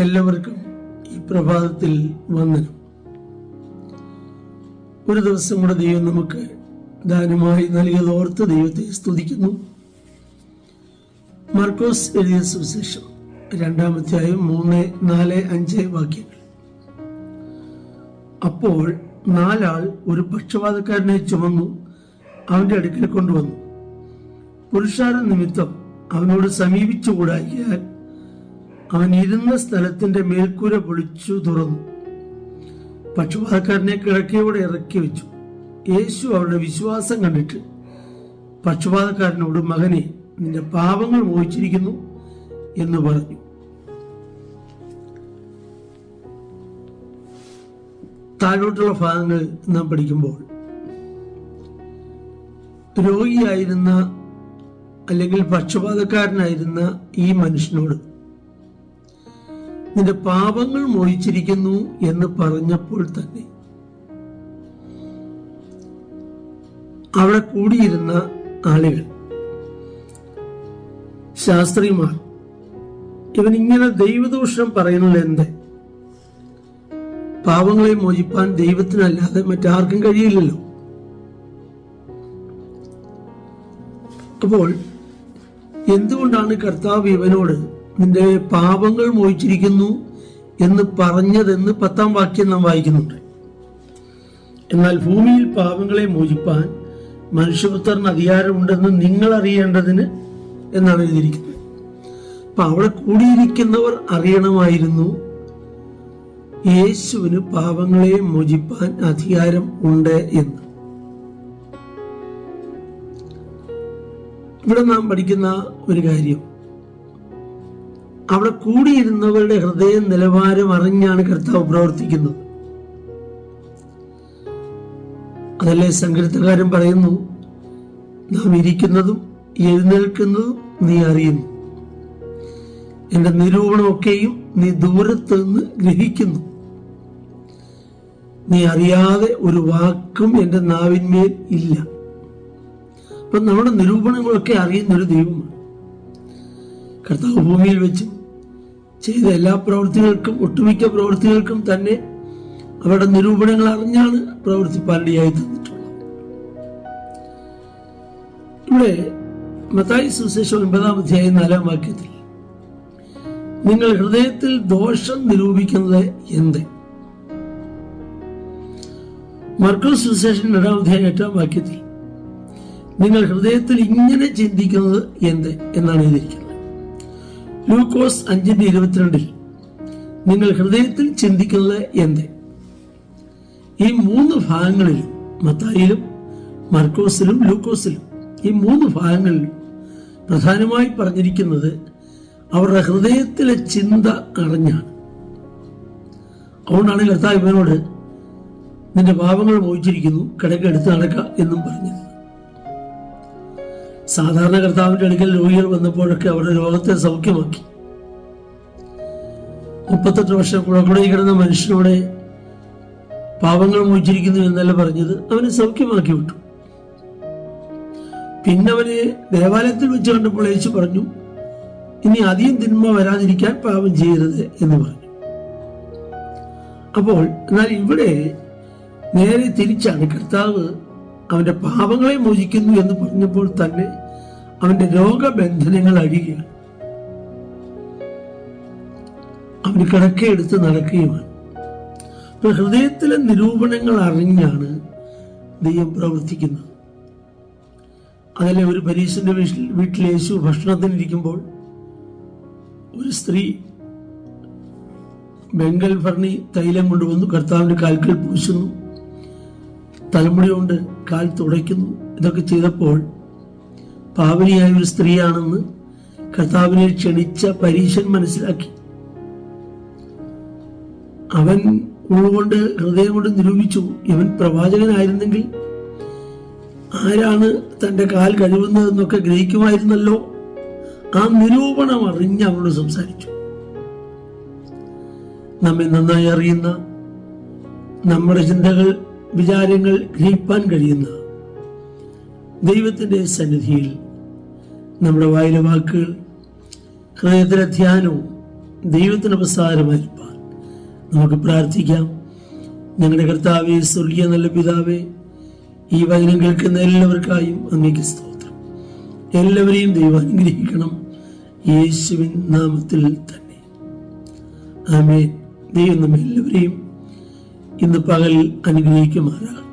എല്ലാവർക്കും ഈ പ്രഭാതത്തിൽ വന്ദനം ഒരു ദിവസം കൂടെ ദൈവം നമുക്ക് ദാനമായി നൽകിയത് ഓർത്ത് ദൈവത്തെ സ്തുതിക്കുന്നു. മർക്കോസ് എഴുതിയ സുവിശേഷം രണ്ടാമധ്യായം മൂന്ന് നാല് അഞ്ച് വാക്യങ്ങൾ. അപ്പോൾ നാലാൾ ഒരു പക്ഷപാതക്കാരനെ ചുമന്നു അവന്റെ അടുക്കൽ കൊണ്ടുവന്നു. പുരുഷാര നിമിത്തം അവനോട് സമീപിച്ചുകൂടാക്കിയാൽ അവൻ ഇരുന്ന സ്ഥലത്തിന്റെ മേൽക്കൂര പൊളിച്ചു തുറന്നു. പക്ഷപാതക്കാരനെ കിഴക്കയോടെ ഇറക്കി വെച്ചു. യേശു അവരുടെ വിശ്വാസം കണ്ടിട്ട് പക്ഷപാതക്കാരനോട് മകനെ നിന്റെ പാപങ്ങൾ മോഹിച്ചിരിക്കുന്നു എന്ന് പറഞ്ഞു. താഴോട്ടുള്ള ഭാഗങ്ങൾ നാം പഠിക്കുമ്പോൾ രോഗിയായിരുന്ന അല്ലെങ്കിൽ പക്ഷപാതക്കാരനായിരുന്ന ഈ മനുഷ്യനോട് നിന്റെ പാപങ്ങൾ മോഹിച്ചിരിക്കുന്നു എന്ന് പറഞ്ഞപ്പോൾ തന്നെ അവിടെ കൂടിയിരുന്ന ആളുകൾ ശാസ്ത്രിമാർ ഇവൻ ഇങ്ങനെ ദൈവദൂഷണം പറയുന്നത് എന്ത്? പാവങ്ങളെ മോചിപ്പാൻ ദൈവത്തിനല്ലാതെ മറ്റാർക്കും കഴിയില്ലല്ലോ. അപ്പോൾ എന്തുകൊണ്ടാണ് കർത്താവ് ഇവനോട് നിന്റെ പാപങ്ങൾ മോഹിച്ചിരിക്കുന്നു എന്ന് പറഞ്ഞതെന്ന് പത്താം വാക്യം നാം വായിക്കുന്നുണ്ട്. എന്നാൽ ഭൂമിയിൽ പാപങ്ങളെ മോചിപ്പാൻ മനുഷ്യപുത്രന് അധികാരമുണ്ടെന്ന് നിങ്ങൾ അറിയേണ്ടതിന് എന്നാണ് എഴുതിയിരിക്കുന്നത്. അപ്പൊ അവിടെ കൂടിയിരിക്കുന്നവർ അറിയണമായിരുന്നു യേശുവിന് പാപങ്ങളെ മോചിപ്പാൻ അധികാരം ഉണ്ട് എന്ന്. ഇവിടെ നാം പഠിക്കുന്ന ഒരു കാര്യം അവിടെ കൂടിയിരുന്നവരുടെ ഹൃദയ നിലവാരം അറിഞ്ഞാണ് കർത്താവ് പ്രവർത്തിക്കുന്നത്. അതല്ലേ സങ്കീർത്തകാരൻ പറയുന്നു? നാം ഇരിക്കുന്നതും എഴുന്നേൽക്കുന്നതും നീ അറിയുന്നു. എന്റെ നിരൂപണമൊക്കെയും നീ ദൂരത്ത് നിന്ന് ഗ്രഹിക്കുന്നു. നീ അറിയാതെ ഒരു വാക്കും എന്റെ നാവിന്മേൽ ഇല്ല. അപ്പൊ നമ്മുടെ നിരൂപണങ്ങളൊക്കെ അറിയുന്ന ഒരു ദൈവമാണ്. കർത്താവ് ഭൂമിയിൽ വെച്ച് ചെയ്ത എല്ലാ പ്രവൃത്തികൾക്കും ഒട്ടുമിക്ക പ്രവൃത്തികൾക്കും തന്നെ അവരുടെ നിരൂപണങ്ങൾ അറിഞ്ഞാണ് പ്രവർത്തിപ്പാനിടയായി തന്നിട്ടുള്ളത് ഇവിടെ മത്തായി സുശേഷം ഒൻപതാം അധ്യായം നാലാം വാക്യത്തിൽ നിങ്ങൾ ഹൃദയത്തിൽ ദോഷം നിരൂപിക്കുന്നത് എന്ത്? മർക്കോസ് സുശേഷൻ രണ്ടാം അധ്യായം എട്ടാം വാക്യത്തിൽ നിങ്ങൾ ഹൃദയത്തിൽ ഇങ്ങനെ ചിന്തിക്കുന്നത് എന്ത്? എന്നാണ് എഴുതിയിരിക്കുന്നത്. ലൂക്കോസ് അഞ്ചിന്റെ ഇരുപത്തിരണ്ടിൽ നിങ്ങൾ ഹൃദയത്തിൽ ചിന്തിക്കുന്നത് എന്ത്? ഈ മൂന്ന് ഭാഗങ്ങളിലും മത്തായിലും മർക്കോസിലും ലൂക്കോസിലും ഈ മൂന്ന് ഭാഗങ്ങളിലും പ്രധാനമായി പറഞ്ഞിരിക്കുന്നത് അവരുടെ ഹൃദയത്തിലെ ചിന്ത അറിഞ്ഞാണ്. അതുകൊണ്ടാണ് കർത്താവ് ഇവനോട് നിന്റെ പാപങ്ങൾ മോഹിച്ചിരിക്കുന്നു കിടക്ക് എടുത്ത് നടക്ക എന്നും പറഞ്ഞത്. സാധാരണ കർത്താവിന്റെ അടുക്കൽ രോഗികൾ വന്നപ്പോഴൊക്കെ അവരുടെ രോഗത്തെ സൗഖ്യമാക്കി. മുപ്പത്തെട്ട് വർഷം കുഴക്കുടയിൽ കിടന്ന മനുഷ്യനോടെ പാപങ്ങൾ മോചിച്ചിരിക്കുന്നു എന്നല്ല പറഞ്ഞത്. അവനെ സൗഖ്യമാക്കി വിട്ടു. പിന്നെ ദേവാലയത്തിൽ വെച്ച് കണ്ടപ്പോൾ യേശു പറഞ്ഞു ഇനി അധികം തിന്മ വരാതിരിക്കാൻ പാപം ചെയ്യരുത് എന്ന് പറഞ്ഞു. അപ്പോൾ എന്നാൽ ഇവിടെ നേരെ തിരിച്ചാണ് കർത്താവ് അവന്റെ പാപങ്ങളെ മോചിക്കുന്നു എന്ന് പറഞ്ഞപ്പോൾ തന്നെ അവന്റെ രോഗബന്ധനങ്ങൾ അഴിയുക. അവന് കണക്കെടുത്ത് നടക്കുകയുമാണ്. ഹൃദയത്തിലെ നിരൂപണങ്ങൾ അറിഞ്ഞാണ് ദൈവം പ്രവർത്തിക്കുന്നത്. അതല്ലേ ഒരു പരീശന്റെ വീട്ടിൽ വീട്ടിൽ യേശു ഭക്ഷണത്തിനിരിക്കുമ്പോൾ ഒരു സ്ത്രീ ബംഗൽ ഭരണി തൈലം കൊണ്ടുവന്നു കർത്താവിന്റെ കാൽക്കൽ പൂശുന്നു തലമുടി കൊണ്ട് കാൽ തുടയ്ക്കുന്നു ഇതൊക്കെ ചെയ്തപ്പോൾ പാവനിയായ ഒരു സ്ത്രീയാണെന്ന് കർത്താവിനെ ക്ഷണിച്ച പരീശൻ മനസ്സിലാക്കി. അവൻ ഉള്ളുകൊണ്ട് ഹൃദയം കൊണ്ട് നിരൂപിച്ചു ഇവൻ പ്രവാചകനായിരുന്നെങ്കിൽ ആരാണ് തന്റെ കാൽ കഴിവുന്നതെന്നൊക്കെ ഗ്രഹിക്കുമായിരുന്നല്ലോ. ആ നിരൂപണം അറിഞ്ഞ് അവളോട് സംസാരിച്ചു. നമ്മെ നന്നായി അറിയുന്ന നമ്മുടെ ചിന്തകൾ വിചാരങ്ങൾ ഗ്രഹിപ്പാൻ കഴിയുന്ന ദൈവത്തിന്റെ സന്നിധിയിൽ നമ്മുടെ വായിലെ വാക്കുകൾ ഹൃദയത്തിലെ ധ്യാനവും ദൈവത്തിന് പ്രസാരമായിരിക്കാൻ നമുക്ക് പ്രാർത്ഥിക്കാം. ഞങ്ങളുടെ കർത്താവെ സ്വർഗീയ നല്ല പിതാവെ ഈ വചനം കേൾക്കുന്ന എല്ലാവർക്കായും അങ്ങേക്ക് സ്തോത്രം. എല്ലാവരെയും ദൈവം അനുഗ്രഹിക്കണം. യേശുവിൻ നാമത്തിൽ തന്നെ. ആമേ ദൈവം നമ്മെ എല്ലാവരെയും ഇന്ന് പകൽ അനുഗ്രഹിക്കുമാറാകട്ടെ.